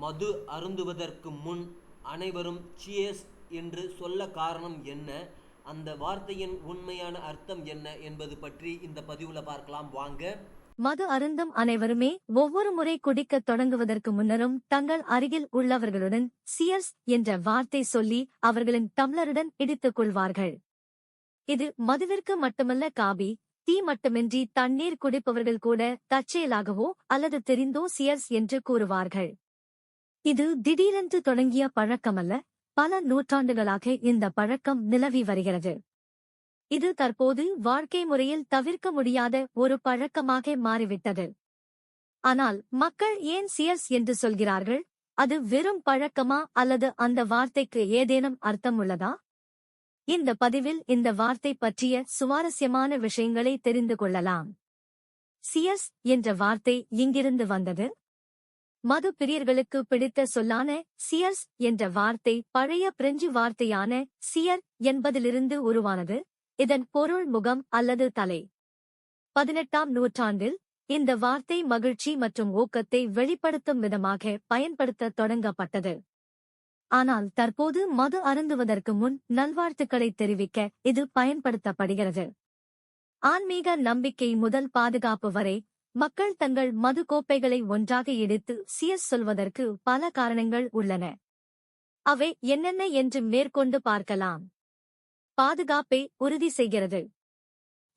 மது அருந்துவதற்கு முன் அனைவரும் சியர்ஸ் என்று சொல்ல காரணம் என்ன? அந்த வார்த்தையின் உண்மையான அர்த்தம் என்ன என்பது பற்றி இந்த பதிவுல பார்க்கலாம். வாங்க. மது அருந்தும் அனைவருமே ஒவ்வொரு முறை குடிக்கத் தொடங்குவதற்கு முன்னரும் தங்கள் அருகில் உள்ளவர்களுடன் சியர்ஸ் என்ற வார்த்தை சொல்லி அவர்களின் டம்ளருடன் இடித்துக் கொள்வார்கள். இது மதுவிற்கு மட்டுமல்ல காபி தீ மட்டுமின்றி தண்ணீர் குடிப்பவர்கள் கூட தற்செயலாகவோ அல்லது தெரிந்தோ சியர்ஸ் என்று கூறுவார்கள். இது திடீரென்று தொடங்கிய பழக்கமல்ல. பல நூற்றாண்டுகளாக இந்த பழக்கம் நிலவி வருகிறது. இது தற்போது வாழ்க்கை முறையில் தவிர்க்க முடியாத ஒரு பழக்கமாக மாறிவிட்டது. ஆனால் மக்கள் ஏன் சியர்ஸ் என்று சொல்கிறார்கள்? அது வெறும் பழக்கமா அல்லது அந்த வார்த்தைக்கு ஏதேனும் அர்த்தம் உள்ளதா இந்த பதிவில் இந்த வார்த்தை பற்றிய சுவாரஸ்யமான விஷயங்களை தெரிந்து கொள்ளலாம். சியர்ஸ் என்ற வார்த்தை இங்கிருந்து வந்தது. மது பிரியர்களுக்கு பிடித்த சொல்லான சியர்ஸ் என்ற வார்த்தை பழைய பிரெஞ்சு வார்த்தையான சியர் என்பதிலிருந்து உருவானது. இதன் பொருள் முகம் அல்லது தலை. பதினெட்டாம் நூற்றாண்டில் இந்த வார்த்தை மகிழ்ச்சி மற்றும் ஊக்கத்தை வெளிப்படுத்தும் விதமாக பயன்படுத்த தொடங்கப்பட்டது. ஆனால் தற்போது மது அருந்துவதற்கு முன் நல்வாழ்த்துக்களை தெரிவிக்க இது பயன்படுத்தப்படுகிறது. ஆன்மீக நம்பிக்கை முதல் பாதுகாப்பு வரை மக்கள் தங்கள் மது கோப்பைகளை ஒன்றாக இடித்து சியஸ் சொல்வதற்கு பல காரணங்கள் உள்ளன. அவை என்னென்ன என்று மேற்கொண்டு பார்க்கலாம். பாதுகாப்பை உறுதி செய்கிறது.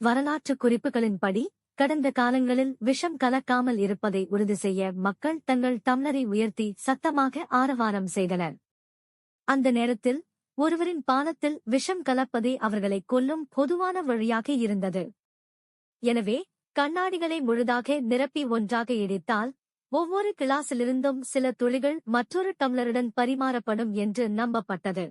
வரலாற்று குறிப்புகளின்படி கடந்த காலங்களில் விஷம் கலக்காமல் இருப்பதை உறுதி செய்ய மக்கள் தங்கள் டம்ளரை உயர்த்தி சத்தமாக ஆரவாரம் செய்தனர். அந்த நேரத்தில் ஒருவரின் பானத்தில் விஷம் கலப்பதே அவர்களை கொல்லும் பொதுவான வழியாக இருந்தது. எனவே கண்ணாடிகளை முழுதாக நிரப்பி ஒன்றாக இடித்தால் ஒவ்வொரு கிளாஸிலிருந்தும் சில துளிகள் மற்றொரு டம்ளருடன் பரிமாறப்படும் என்று நம்பப்பட்டது.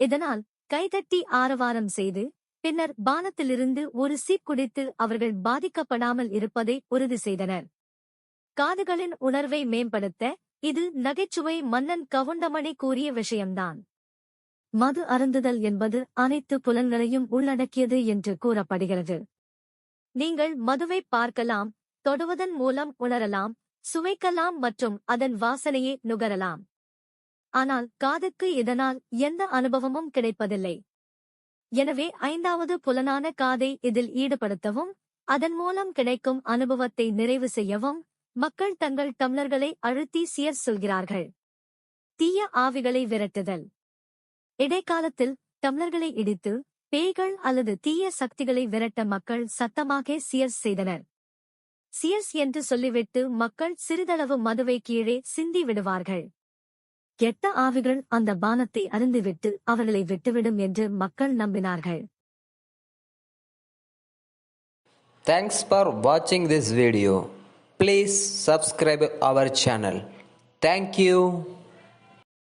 இதனால் கைதட்டி ஆரவாரம் செய்து பின்னர் பானத்திலிருந்து ஒரு சீப் குடித்து அவர்கள் பாதிக்கப்படாமல் இருப்பதை உறுதி செய்தனர். காதுகளின் உணர்வை மேம்படுத்த இது நகைச்சுவை மன்னன் கவுண்டமணி கூறிய விஷயம்தான். மது அருந்துதல் என்பது அனைத்து புலன்களையும் உள்ளடக்கியது என்று கூறப்படுகிறது. நீங்கள் மதுவை பார்க்கலாம் தொடுவதன் மூலம் உணரலாம் சுவைக்கலாம் மற்றும் அதன் வாசனையை நுகரலாம். ஆனால் காதுக்கு இதனால் எந்த அனுபவமும் கிடைப்பதில்லை. எனவே ஐந்தாவது புலனான காதை இதில் ஈடுபடுத்தவும் அதன் மூலம் கிடைக்கும் அனுபவத்தை நிறைவு செய்யவும் மக்கள் தங்கள் டம்ளர்களை அழுத்தி சியர் சொல்கிறார்கள். தீய ஆவிகளை விரட்டுதல். இடைக்காலத்தில் டம்ளர்களை இடித்து பேய்கள் அல்லது தீய சக்திகளை விரட்ட மக்கள் சத்தமாக சியர்ஸ் செய்தனர். சியர்ஸ் என்று சொல்லிவிட்டு மக்கள் சிறிதளவு மதுவை கீழே சிந்தி விடுவார்கள். கெட்ட ஆவிகள் அந்த பானத்தை அருந்துவிட்டு அவர்களை விட்டுவிடும் என்று மக்கள் நம்பினார்கள். தேங்க்ஸ் ஃபார் வாட்சிங் திஸ் வீடியோ ப்ளீஸ் சப்ஸ்கிரைப் அவர் சேனல் தேங்க்யூ.